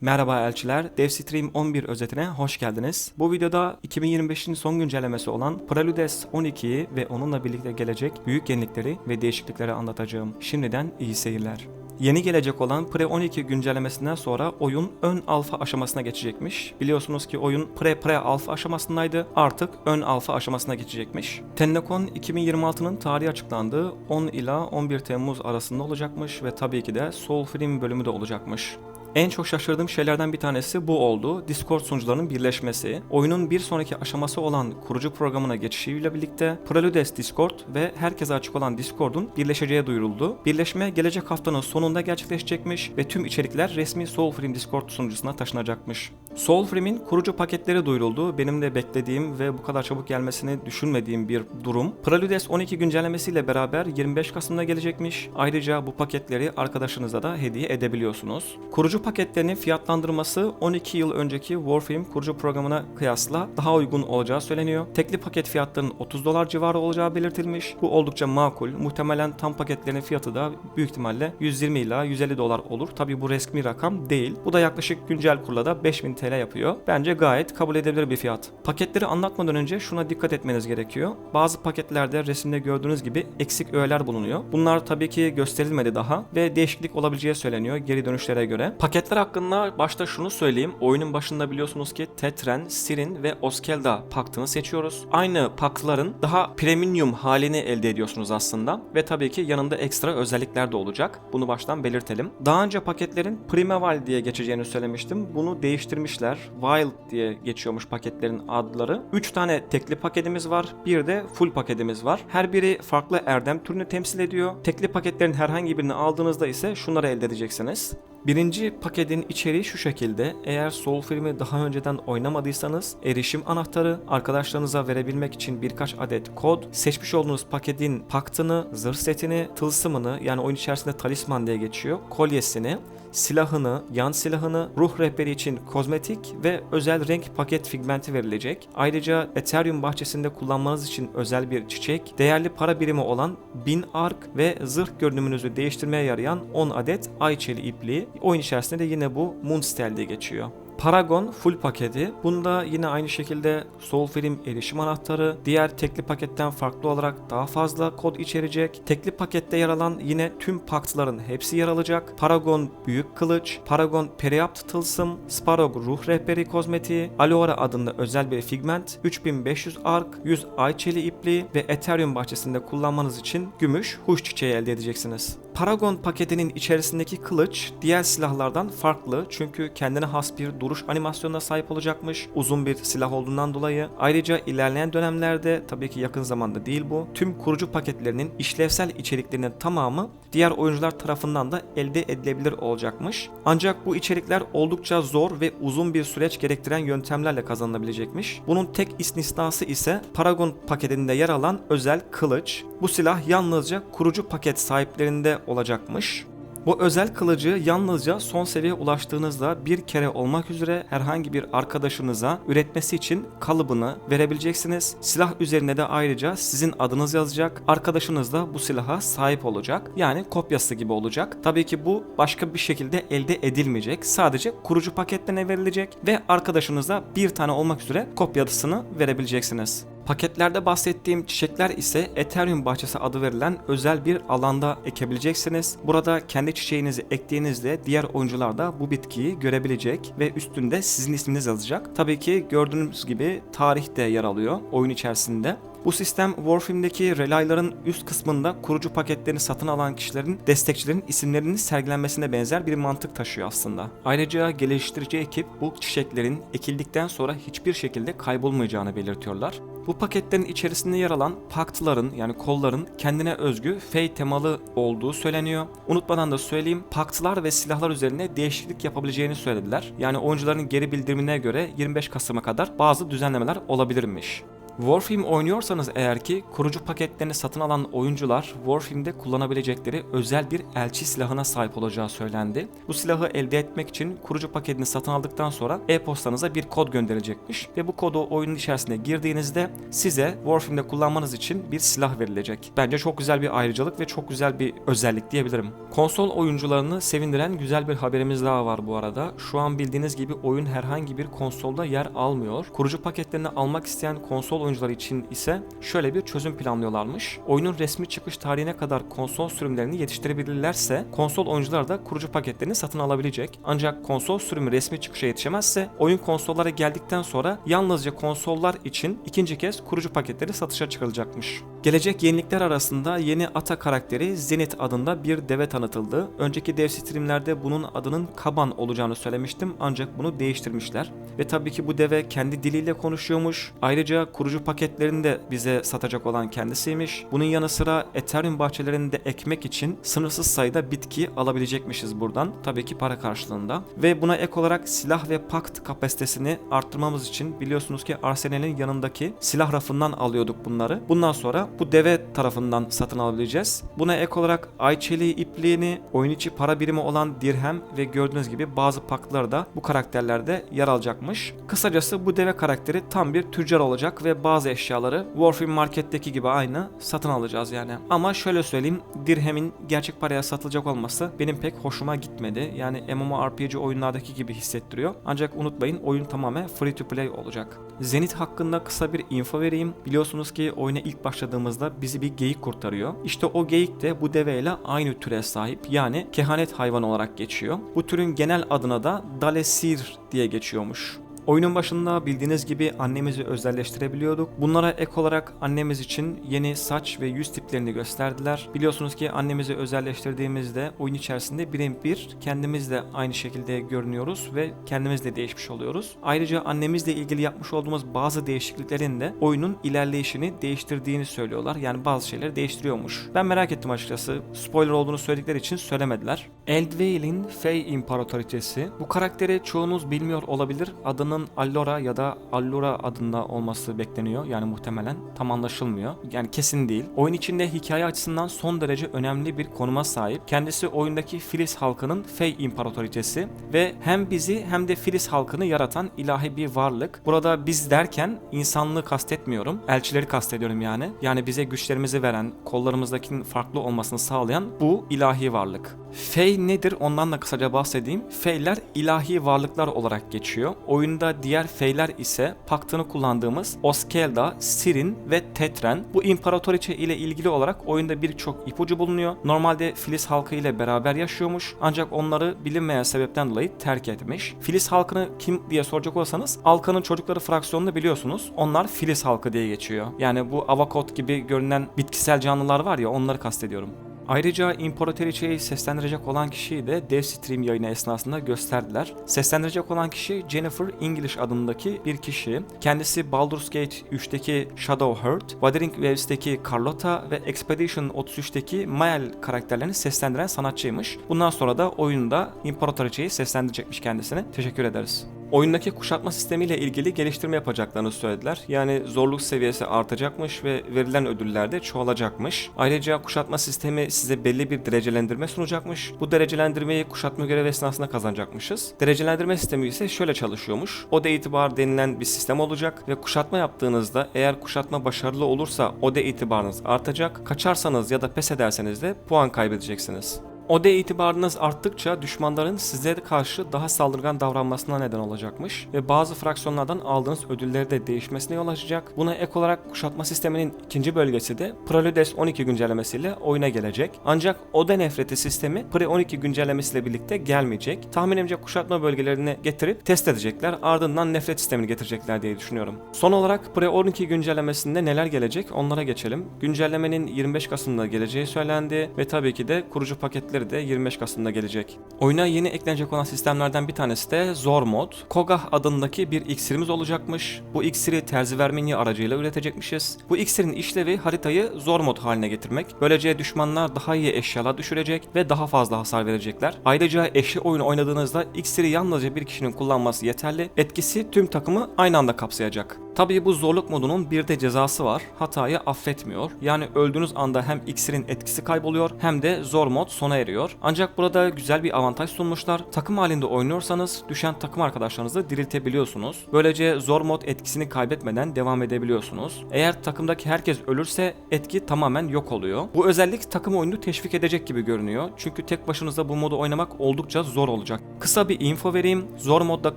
Merhaba elçiler, DevStream 11 özetine hoş geldiniz. Bu videoda 2025'in son güncellemesi olan Preludes 12'yi ve onunla birlikte gelecek büyük yenilikleri ve değişiklikleri anlatacağım. Şimdiden iyi seyirler. Yeni gelecek olan Pre 12 güncellemesinden sonra oyun ön alfa aşamasına geçecekmiş. Biliyorsunuz ki oyun pre pre alfa aşamasındaydı. Artık ön alfa aşamasına geçecekmiş. Tennecon 2026'nın tarihi açıklandı. 10 ila 11 Temmuz arasında olacakmış ve tabii ki de Soul Film bölümü de olacakmış. En çok şaşırdığım şeylerden bir tanesi bu oldu. Discord sunucularının birleşmesi. Oyunun bir sonraki aşaması olan kurucu programına geçişiyle birlikte Preludes Discord ve herkese açık olan Discord'un birleşeceği duyuruldu. Birleşme gelecek haftanın sonunda gerçekleşecekmiş ve tüm içerikler resmi Soulframe Discord sunucusuna taşınacakmış. Soulframe'in kurucu paketleri duyuruldu. Benim de beklediğim ve bu kadar çabuk gelmesini düşünmediğim bir durum. Preludes 12 güncellemesiyle beraber 25 Kasım'da gelecekmiş. Ayrıca bu paketleri arkadaşınıza da hediye edebiliyorsunuz. Kurucu paketlerinin fiyatlandırması 12 yıl önceki Warframe kurucu programına kıyasla daha uygun olacağı söyleniyor. Tekli paket fiyatlarının 30 dolar civarı olacağı belirtilmiş. Bu oldukça makul. Muhtemelen tam paketlerin fiyatı da büyük ihtimalle 120 ila 150 dolar olur. Tabi bu resmi rakam değil. Bu da yaklaşık güncel kurla da 5000 TL yapıyor. Bence gayet kabul edilebilir bir fiyat. Paketleri anlatmadan önce şuna dikkat etmeniz gerekiyor. Bazı paketlerde resimde gördüğünüz gibi eksik öğeler bulunuyor. Bunlar tabii ki gösterilmedi daha ve değişiklik olabileceği söyleniyor geri dönüşlere göre. Paketler hakkında başta şunu söyleyeyim. Oyunun başında biliyorsunuz ki Tetren, Sirin ve Oskelda paktını seçiyoruz. Aynı paktların daha premium halini elde ediyorsunuz aslında ve tabii ki yanında ekstra özellikler de olacak. Bunu baştan belirtelim. Daha önce paketlerin Primeval diye geçeceğini söylemiştim. Bunu değiştirmişler. Wild diye geçiyormuş paketlerin adları. 3 tane tekli paketimiz var. Bir de full paketimiz var. Her biri farklı erdem türünü temsil ediyor. Tekli paketlerin herhangi birini aldığınızda ise şunları elde edeceksiniz. Birinci paketin içeriği şu şekilde. Eğer Soul filmi daha önceden oynamadıysanız erişim anahtarı, arkadaşlarınıza verebilmek için birkaç adet kod, seçmiş olduğunuz paketin paktını, zırh setini, tılsımını yani oyun içerisinde talisman diye geçiyor, kolyesini, silahını, yan silahını, ruh rehberi için kozmetik ve özel renk paket figmenti verilecek. Ayrıca Ethereum bahçesinde kullanmanız için özel bir çiçek, değerli para birimi olan 1000 ark ve zırh görünümünüzü değiştirmeye yarayan 10 adet ay çeli ipliği. Oyun içerisinde de yine bu Moonstel diye geçiyor. Paragon full paketi. Bunda yine aynı şekilde Soulfilm erişim anahtarı, diğer tekli paketten farklı olarak daha fazla kod içerecek. Tekli pakette yer alan yine tüm paktların hepsi yer alacak. Paragon büyük kılıç, Paragon periapt tılsım, Sparrow ruh rehberi kozmetiği, Aloara adında özel bir figment, 3500 ark, 100 ay çeli ipliği ve Ethereum bahçesinde kullanmanız için gümüş huş çiçeği elde edeceksiniz. Paragon paketinin içerisindeki kılıç diğer silahlardan farklı çünkü kendine has bir duruş animasyonuna sahip olacakmış. Uzun bir silah olduğundan dolayı. Ayrıca ilerleyen dönemlerde tabii ki yakın zamanda değil bu. Tüm kurucu paketlerinin işlevsel içeriklerinin tamamı diğer oyuncular tarafından da elde edilebilir olacakmış. Ancak bu içerikler oldukça zor ve uzun bir süreç gerektiren yöntemlerle kazanılabilecekmiş. Bunun tek istisnası ise Paragon paketinde yer alan özel kılıç. Bu silah yalnızca kurucu paket sahiplerinde olacakmış. Bu özel kılıcı yalnızca son seviyeye ulaştığınızda bir kere olmak üzere herhangi bir arkadaşınıza üretmesi için kalıbını verebileceksiniz. Silah üzerine de ayrıca sizin adınız yazacak. Arkadaşınız da bu silaha sahip olacak. Yani kopyası gibi olacak. Tabii ki bu başka bir şekilde elde edilmeyecek. Sadece kurucu paketlerine verilecek ve arkadaşınıza bir tane olmak üzere kopyasını verebileceksiniz. Paketlerde bahsettiğim çiçekler ise Ethereum bahçesi adı verilen özel bir alanda ekebileceksiniz. Burada kendi çiçeğinizi ektiğinizde diğer oyuncular da bu bitkiyi görebilecek ve üstünde sizin isminiz yazacak. Tabii ki gördüğünüz gibi tarih de yer alıyor oyun içerisinde. Bu sistem Warframe'deki relayların üst kısmında kurucu paketlerini satın alan kişilerin destekçilerin isimlerinin sergilenmesine benzer bir mantık taşıyor aslında. Ayrıca geliştirici ekip bu çiçeklerin ekildikten sonra hiçbir şekilde kaybolmayacağını belirtiyorlar. Bu paketlerin içerisinde yer alan paktların yani kolların kendine özgü fey temalı olduğu söyleniyor. Unutmadan da söyleyeyim paktlar ve silahlar üzerine değişiklik yapabileceğini söylediler. Yani oyuncuların geri bildirimine göre 25 Kasım'a kadar bazı düzenlemeler olabilirmiş. Warframe oynuyorsanız eğer ki kurucu paketlerini satın alan oyuncular Warframe'de kullanabilecekleri özel bir elçi silahına sahip olacağı söylendi. Bu silahı elde etmek için kurucu paketini satın aldıktan sonra e-postanıza bir kod gönderecekmiş ve bu kodu oyunun içerisine girdiğinizde size Warframe'de kullanmanız için bir silah verilecek. Bence çok güzel bir ayrıcalık ve çok güzel bir özellik diyebilirim. Konsol oyuncularını sevindiren güzel bir haberimiz daha var bu arada. Şu an bildiğiniz gibi oyun herhangi bir konsolda yer almıyor. Kurucu paketlerini almak isteyen konsol oyuncuları için ise şöyle bir çözüm planlıyorlarmış. Oyunun resmi çıkış tarihine kadar konsol sürümlerini yetiştirebilirlerse konsol oyuncular da kurucu paketlerini satın alabilecek. Ancak konsol sürümü resmi çıkışa yetişemezse oyun konsollara geldikten sonra yalnızca konsollar için ikinci kez kurucu paketleri satışa çıkarılacakmış. Gelecek yenilikler arasında yeni ata karakteri Zenith adında bir deve tanıtıldı. Önceki dev streamlerde bunun adının Kaban olacağını söylemiştim ancak bunu değiştirmişler. Ve tabii ki bu deve kendi diliyle konuşuyormuş. Ayrıca kurucu paketlerini de bize satacak olan kendisiymiş. Bunun yanı sıra Ethereum bahçelerinde ekmek için sınırsız sayıda bitki alabilecekmişiz buradan. Tabii ki para karşılığında. Ve buna ek olarak silah ve pakt kapasitesini arttırmamız için biliyorsunuz ki Arsenal'in yanındaki silah rafından alıyorduk bunları. Bundan sonra bu deve tarafından satın alabileceğiz. Buna ek olarak ay ipliğini, oyun içi para birimi olan dirhem ve gördüğünüz gibi bazı paklar da bu karakterlerde yer alacakmış. Kısacası bu deve karakteri tam bir tüccar olacak ve bazı eşyaları Warframe Market'teki gibi aynı satın alacağız yani. Ama şöyle söyleyeyim dirhemin gerçek paraya satılacak olması benim pek hoşuma gitmedi. Yani MMORPG oyunlardaki gibi hissettiriyor. Ancak unutmayın oyun tamamen free to play olacak. Zenith hakkında kısa bir info vereyim. Biliyorsunuz ki oyuna ilk başladığımızda bizi bir geyik kurtarıyor. İşte o geyik de bu deveyle aynı türe sahip. Yani kehanet hayvanı olarak geçiyor. Bu türün genel adına da Dalesir diye geçiyormuş. Oyunun başında bildiğiniz gibi annemizi özelleştirebiliyorduk. Bunlara ek olarak annemiz için yeni saç ve yüz tiplerini gösterdiler. Biliyorsunuz ki annemizi özelleştirdiğimizde oyun içerisinde birebir kendimiz de aynı şekilde görünüyoruz ve kendimiz de değişmiş oluyoruz. Ayrıca annemizle ilgili yapmış olduğumuz bazı değişikliklerin de oyunun ilerleyişini değiştirdiğini söylüyorlar. Yani bazı şeyleri değiştiriyormuş. Ben merak ettim açıkçası. Spoiler olduğunu söyledikleri için söylemediler. Eldveil'in Fey İmparatoriçesi. Bu karakteri çoğunuz bilmiyor olabilir. Adının Allora ya da Allura adında olması bekleniyor. Yani muhtemelen tam anlaşılmıyor. Yani kesin değil. Oyun içinde hikaye açısından son derece önemli bir konuma sahip. Kendisi oyundaki Filiz halkının Fey İmparatoriçesi ve hem bizi hem de Filiz halkını yaratan ilahi bir varlık. Burada biz derken insanlığı kastetmiyorum. Elçileri kastediyorum yani. Yani bize güçlerimizi veren, kollarımızdakinin farklı olmasını sağlayan bu ilahi varlık. Fey nedir ondan da kısaca bahsedeyim. Feyler ilahi varlıklar olarak geçiyor. Oyunda diğer feyler ise paktını kullandığımız Oskelda, Sirin ve Tetren. Bu imparatoriçe ile ilgili olarak oyunda birçok ipucu bulunuyor. Normalde Filiz halkı ile beraber yaşıyormuş ancak onları bilinmeyen sebepten dolayı terk etmiş. Filiz halkını kim diye soracak olsanız Alkan'ın çocukları fraksiyonunu biliyorsunuz. Onlar Filiz halkı diye geçiyor. Yani bu avakot gibi görünen bitkisel canlılar var ya onları kastediyorum. Ayrıca İmparatoriçe'yi seslendirecek olan kişiyi de dev stream yayını esnasında gösterdiler. Seslendirecek olan kişi Jennifer English adındaki bir kişi. Kendisi Baldur's Gate 3'teki Shadowheart, Wuthering Waves'teki Carlotta ve Expedition 33'teki Mael karakterlerini seslendiren sanatçıymış. Bundan sonra da oyunda İmparatoriçe'yi seslendirecekmiş kendisine. Teşekkür ederiz. Oyundaki kuşatma sistemiyle ilgili geliştirme yapacaklarını söylediler. Yani zorluk seviyesi artacakmış ve verilen ödüller de çoğalacakmış. Ayrıca kuşatma sistemi size belli bir derecelendirme sunacakmış. Bu derecelendirmeyi kuşatma görevi esnasında kazanacakmışız. Derecelendirme sistemi ise şöyle çalışıyormuş. Ode itibar denilen bir sistem olacak ve kuşatma yaptığınızda eğer kuşatma başarılı olursa ode itibarınız artacak. Kaçarsanız ya da pes ederseniz de puan kaybedeceksiniz. Ode itibarınız arttıkça düşmanların size karşı daha saldırgan davranmasına neden olacakmış ve bazı fraksiyonlardan aldığınız ödülleri de değişmesine yol açacak. Buna ek olarak kuşatma sisteminin ikinci bölgesi de Preludes 12 güncellemesiyle oyuna gelecek. Ancak Ode nefreti sistemi Pre 12 güncellemesiyle birlikte gelmeyecek. Tahminimce kuşatma bölgelerini getirip test edecekler. Ardından nefret sistemini getirecekler diye düşünüyorum. Son olarak Pre 12 güncellemesinde neler gelecek onlara geçelim. Güncellemenin 25 Kasım'da geleceği söylendi ve tabii ki de kurucu paketleri update'leri de 25 Kasım'da gelecek. Oyuna yeni eklenecek olan sistemlerden bir tanesi de Zor Mod. Kogah adındaki bir iksirimiz olacakmış. Bu iksiri terzi vermeni aracıyla üretecekmişiz. Bu iksirin işlevi haritayı zor mod haline getirmek. Böylece düşmanlar daha iyi eşyalar düşürecek ve daha fazla hasar verecekler. Ayrıca eşli oyunu oynadığınızda iksiri yalnızca bir kişinin kullanması yeterli. Etkisi tüm takımı aynı anda kapsayacak. Tabii bu zorluk modunun bir de cezası var. Hatayı affetmiyor. Yani öldüğünüz anda hem iksirin etkisi kayboluyor hem de zor mod sona eriyor. Ancak burada güzel bir avantaj sunmuşlar. Takım halinde oynuyorsanız düşen takım arkadaşlarınızı diriltebiliyorsunuz. Böylece zor mod etkisini kaybetmeden devam edebiliyorsunuz. Eğer takımdaki herkes ölürse etki tamamen yok oluyor. Bu özellik takım oyunu teşvik edecek gibi görünüyor. Çünkü tek başınıza bu modu oynamak oldukça zor olacak. Kısa bir info vereyim. Zor modda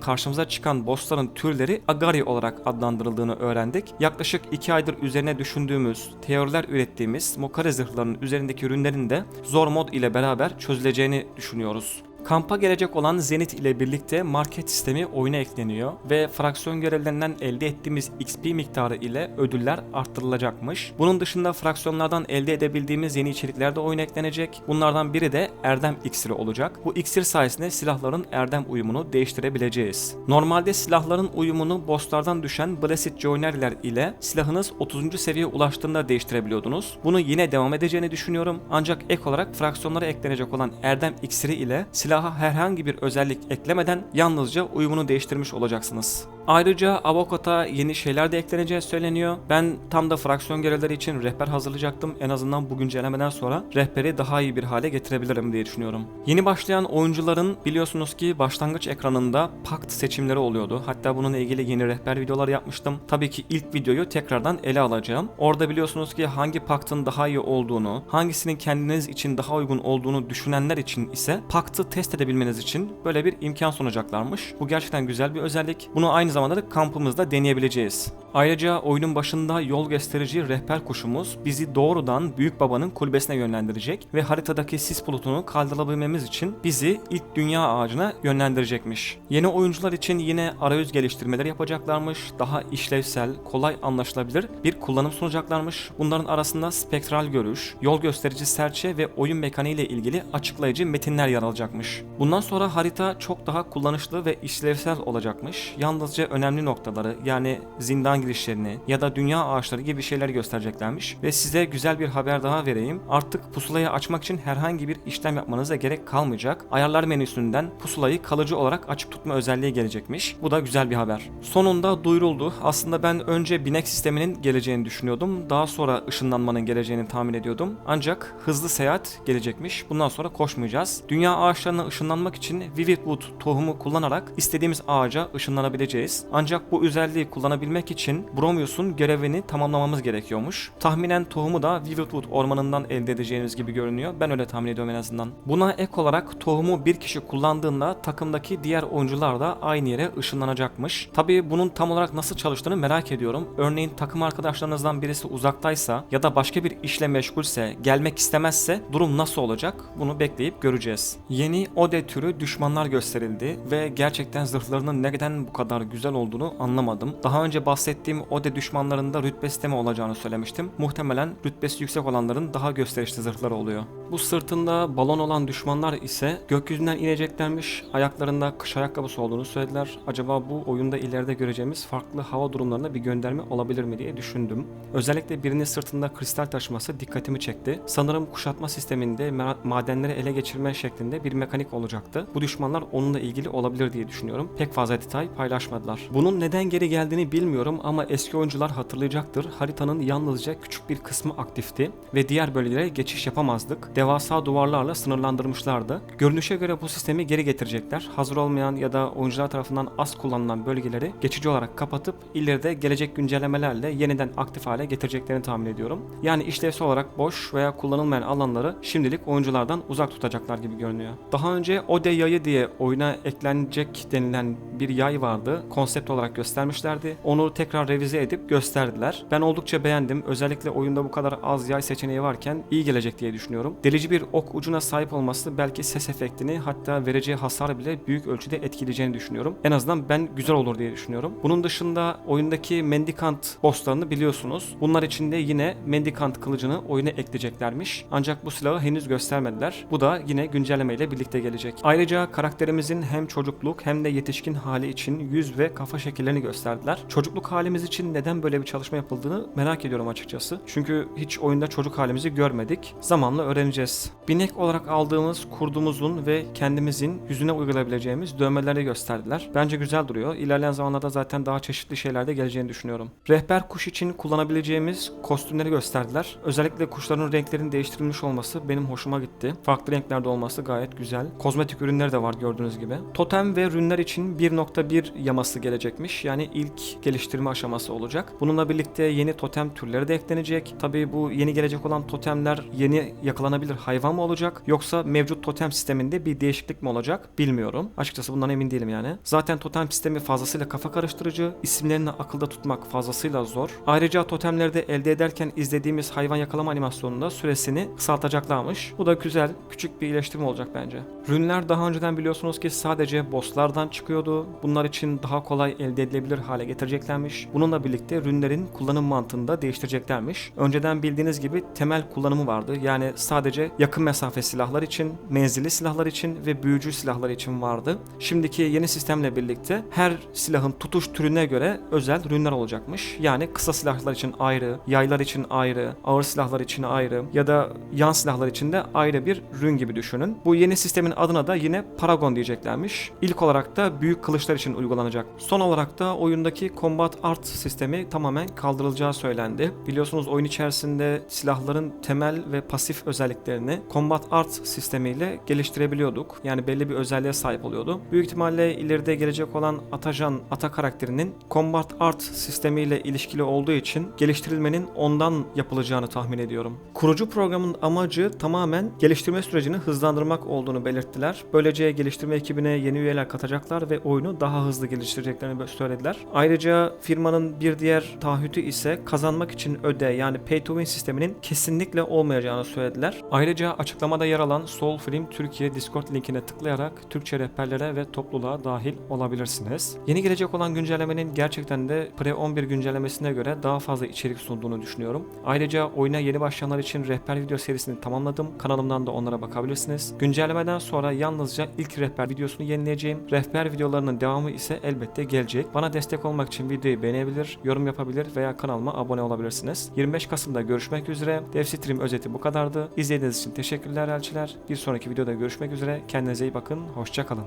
karşımıza çıkan bossların türleri Agari olarak adlandırıldığını öğrendik. Yaklaşık 2 aydır üzerine düşündüğümüz, teoriler ürettiğimiz Mokare zırhlarının üzerindeki ürünlerin de zor mod ile beraber çözüleceğini düşünüyoruz. Kampa gelecek olan Zenit ile birlikte market sistemi oyuna ekleniyor ve fraksiyon görevlerinden elde ettiğimiz XP miktarı ile ödüller arttırılacakmış. Bunun dışında fraksiyonlardan elde edebildiğimiz yeni içerikler de oyuna eklenecek. Bunlardan biri de Erdem iksiri olacak. Bu iksir sayesinde silahların Erdem uyumunu değiştirebileceğiz. Normalde silahların uyumunu bosslardan düşen Blessed Joiner'ler ile silahınız 30. seviyeye ulaştığında değiştirebiliyordunuz. Bunu yine devam edeceğini düşünüyorum. Ancak ek olarak fraksiyonlara eklenecek olan Erdem iksiri ile silaha herhangi bir özellik eklemeden yalnızca uyumunu değiştirmiş olacaksınız. Ayrıca Avokat'a yeni şeyler de ekleneceği söyleniyor. Ben tam da fraksiyon görevleri için rehber hazırlayacaktım. En azından bu güncellemeden sonra rehberi daha iyi bir hale getirebilirim diye düşünüyorum. Yeni başlayan oyuncuların biliyorsunuz ki başlangıç ekranında pakt seçimleri oluyordu. Hatta bununla ilgili yeni rehber videolar yapmıştım. Tabii ki ilk videoyu tekrardan ele alacağım. Orada biliyorsunuz ki hangi paktın daha iyi olduğunu, hangisinin kendiniz için daha uygun olduğunu düşünenler için ise paktı test edebilmeniz için böyle bir imkan sunacaklarmış. Bu gerçekten güzel bir özellik. Bunu aynı zamanda da kampımızda deneyebileceğiz. Ayrıca oyunun başında yol gösterici rehber kuşumuz bizi doğrudan Büyük Baba'nın kulübesine yönlendirecek ve haritadaki sis bulutunu kaldırabilmemiz için bizi ilk dünya ağacına yönlendirecekmiş. Yeni oyuncular için yine arayüz geliştirmeleri yapacaklarmış. Daha işlevsel, kolay anlaşılabilir bir kullanım sunacaklarmış. Bunların arasında spektral görüş, yol gösterici serçe ve oyun mekaniği ile ilgili açıklayıcı metinler yer alacakmış. Bundan sonra harita çok daha kullanışlı ve işlevsel olacakmış. Yalnızca önemli noktaları yani zindan girişlerini ya da dünya ağaçları gibi şeyler göstereceklermiş. Ve size güzel bir haber daha vereyim. Artık pusulayı açmak için herhangi bir işlem yapmanıza gerek kalmayacak. Ayarlar menüsünden pusulayı kalıcı olarak açık tutma özelliği gelecekmiş. Bu da güzel bir haber. Sonunda duyuruldu. Aslında ben önce binek sisteminin geleceğini düşünüyordum. Daha sonra ışınlanmanın geleceğini tahmin ediyordum. Ancak hızlı seyahat gelecekmiş. Bundan sonra koşmayacağız. Dünya ağaçlarına ışınlanmak için Vivid Wood tohumu kullanarak istediğimiz ağaca ışınlanabileceğiz. Ancak bu özelliği kullanabilmek için Bromius'un görevini tamamlamamız gerekiyormuş. Tahminen tohumu da Vividwood ormanından elde edeceğiniz gibi görünüyor. Ben öyle tahmin ediyorum en azından. Buna ek olarak tohumu bir kişi kullandığında takımdaki diğer oyuncular da aynı yere ışınlanacakmış. Tabii bunun tam olarak nasıl çalıştığını merak ediyorum. Örneğin takım arkadaşlarınızdan birisi uzaktaysa ya da başka bir işle meşgulse, gelmek istemezse durum nasıl olacak? Bunu bekleyip göreceğiz. Yeni Ode türü düşmanlar gösterildi ve gerçekten zırhlarının neden bu kadar güzel olduğunu anlamadım. Daha önce bahsettiğim Ode düşmanlarında rütbe sistemi olacağını söylemiştim. Muhtemelen rütbesi yüksek olanların daha gösterişli zırhları oluyor. Bu sırtında balon olan düşmanlar ise gökyüzünden ineceklermiş. Ayaklarında kış ayakkabısı olduğunu söylediler. Acaba bu oyunda ileride göreceğimiz farklı hava durumlarına bir gönderme olabilir mi diye düşündüm. Özellikle birinin sırtında kristal taşıması dikkatimi çekti. Sanırım kuşatma sisteminde ma- madenleri ele geçirme şeklinde bir mekanik olacaktı. Bu düşmanlar onunla ilgili olabilir diye düşünüyorum. Pek fazla detay paylaşmadılar. Bunun neden geri geldiğini bilmiyorum ama eski oyuncular hatırlayacaktır. Haritanın yalnızca küçük bir kısmı aktifti ve diğer bölgelere geçiş yapamazdık. Devasa duvarlarla sınırlandırmışlardı. Görünüşe göre bu sistemi geri getirecekler. Hazır olmayan ya da oyuncular tarafından az kullanılan bölgeleri geçici olarak kapatıp ileride gelecek güncellemelerle yeniden aktif hale getireceklerini tahmin ediyorum. Yani işlevsel olarak boş veya kullanılmayan alanları şimdilik oyunculardan uzak tutacaklar gibi görünüyor. Daha önce Ode yayı diye oyuna eklenecek denilen bir yay vardı. Konsept olarak göstermişlerdi. Onu tekrar tekrar revize edip gösterdiler. Ben oldukça beğendim. Özellikle oyunda bu kadar az yay seçeneği varken iyi gelecek diye düşünüyorum. Delici bir ok ucuna sahip olması belki ses efektini hatta vereceği hasar bile büyük ölçüde etkileyeceğini düşünüyorum. En azından ben güzel olur diye düşünüyorum. Bunun dışında oyundaki Mendikant bosslarını biliyorsunuz. Bunlar için de yine Mendikant kılıcını oyuna ekleyeceklermiş. Ancak bu silahı henüz göstermediler. Bu da yine güncellemeyle birlikte gelecek. Ayrıca karakterimizin hem çocukluk hem de yetişkin hali için yüz ve kafa şekillerini gösterdiler. Çocukluk halimiz için neden böyle bir çalışma yapıldığını merak ediyorum açıkçası. Çünkü hiç oyunda çocuk halimizi görmedik. Zamanla öğreneceğiz. Binek olarak aldığımız kurdumuzun ve kendimizin yüzüne uygulayabileceğimiz dövmeleri gösterdiler. Bence güzel duruyor. İlerleyen zamanlarda zaten daha çeşitli şeyler de geleceğini düşünüyorum. Rehber kuş için kullanabileceğimiz kostümleri gösterdiler. Özellikle kuşların renklerinin değiştirilmiş olması benim hoşuma gitti. Farklı renklerde olması gayet güzel. Kozmetik ürünler de var gördüğünüz gibi. Totem ve rünler için 1.1 yaması gelecekmiş. Yani ilk geliştirme aşaması olacak. Bununla birlikte yeni totem türleri de eklenecek. Tabii bu yeni gelecek olan totemler yeni yakalanabilir hayvan mı olacak yoksa mevcut totem sisteminde bir değişiklik mi olacak bilmiyorum. Açıkçası bundan emin değilim yani. Zaten totem sistemi fazlasıyla kafa karıştırıcı. İsimlerini akılda tutmak fazlasıyla zor. Ayrıca totemleri de elde ederken izlediğimiz hayvan yakalama animasyonunda süresini kısaltacaklarmış. Bu da güzel, küçük bir iyileştirme olacak bence. Rünler daha önceden biliyorsunuz ki sadece bosslardan çıkıyordu. Bunlar için daha kolay elde edilebilir hale getireceklermiş. Bununla birlikte rünlerin kullanım mantığını da değiştireceklermiş. Önceden bildiğiniz gibi temel kullanımı vardı. Yani sadece yakın mesafe silahlar için, menzilli silahlar için ve büyücü silahlar için vardı. Şimdiki yeni sistemle birlikte her silahın tutuş türüne göre özel rünler olacakmış. Yani kısa silahlar için ayrı, yaylar için ayrı, ağır silahlar için ayrı ya da yan silahlar için de ayrı bir rün gibi düşünün. Bu yeni sistemin adına da yine Paragon diyeceklermiş. İlk olarak da büyük kılıçlar için uygulanacak. Son olarak da oyundaki Combat Art sistemi tamamen kaldırılacağı söylendi. Biliyorsunuz oyun içerisinde silahların temel ve pasif özelliklerini Combat Art sistemiyle geliştirebiliyorduk. Yani belli bir özelliğe sahip oluyordu. Büyük ihtimalle ileride gelecek olan Atajan ata karakterinin Combat Art sistemiyle ilişkili olduğu için geliştirilmenin ondan yapılacağını tahmin ediyorum. Kurucu programın amacı tamamen geliştirme sürecini hızlandırmak olduğunu belirttiler. Böylece geliştirme ekibine yeni üyeler katacaklar ve oyunu daha hızlı geliştireceklerini söylediler. Ayrıca firmanın bir diğer taahhütü ise kazanmak için öde yani pay to win sisteminin kesinlikle olmayacağını söylediler. Ayrıca açıklamada yer alan Soul Film Türkiye Discord linkine tıklayarak Türkçe rehberlere ve topluluğa dahil olabilirsiniz. Yeni gelecek olan güncellemenin gerçekten de Pre 11 güncellemesine göre daha fazla içerik sunduğunu düşünüyorum. Ayrıca oyuna yeni başlayanlar için rehber video serisini tamamladım. Kanalımdan da onlara bakabilirsiniz. Güncellemeden sonra yalnızca ilk rehber videosunu yenileyeceğim. Rehber videolarının devamı ise elbette gelecek. Bana destek olmak için videoyu beğenebilir, yorum yapabilir veya kanalıma abone olabilirsiniz. 25 Kasım'da görüşmek üzere. DevStream özeti bu kadardı. İzlediğiniz için teşekkürler elçiler. Bir sonraki videoda görüşmek üzere. Kendinize iyi bakın. Hoşçakalın.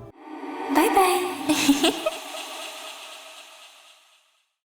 Bye bye.